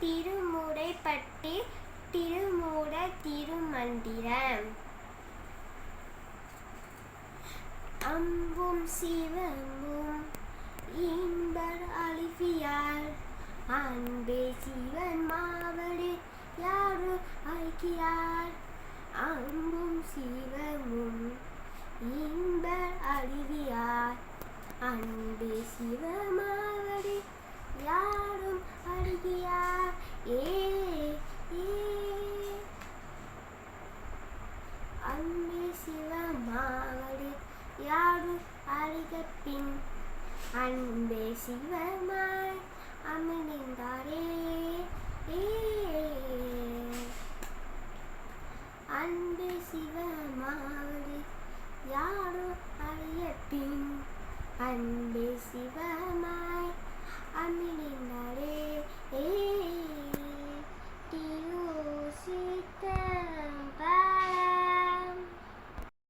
திருமுறைப்பட்டி திருமூட திருமந்திரம். அம்பும் சிவமும் இன்பர் அழிவியார். அன்பே சிவன் மாவடி யாரு அழைக்கிறார்? அம்பும் சிவமும் இன்பர் அழிவியார். அன்பே சிவன் யாரும் அழுகிறார் ஏ ஏ அன்பே யாரும் அழுக பின் அன்பே சிவமாய் அமிழ்ந்தாரே ஏ அன்பே சிவமாவடு யாரும் அழிய பின் அன்பே சிவ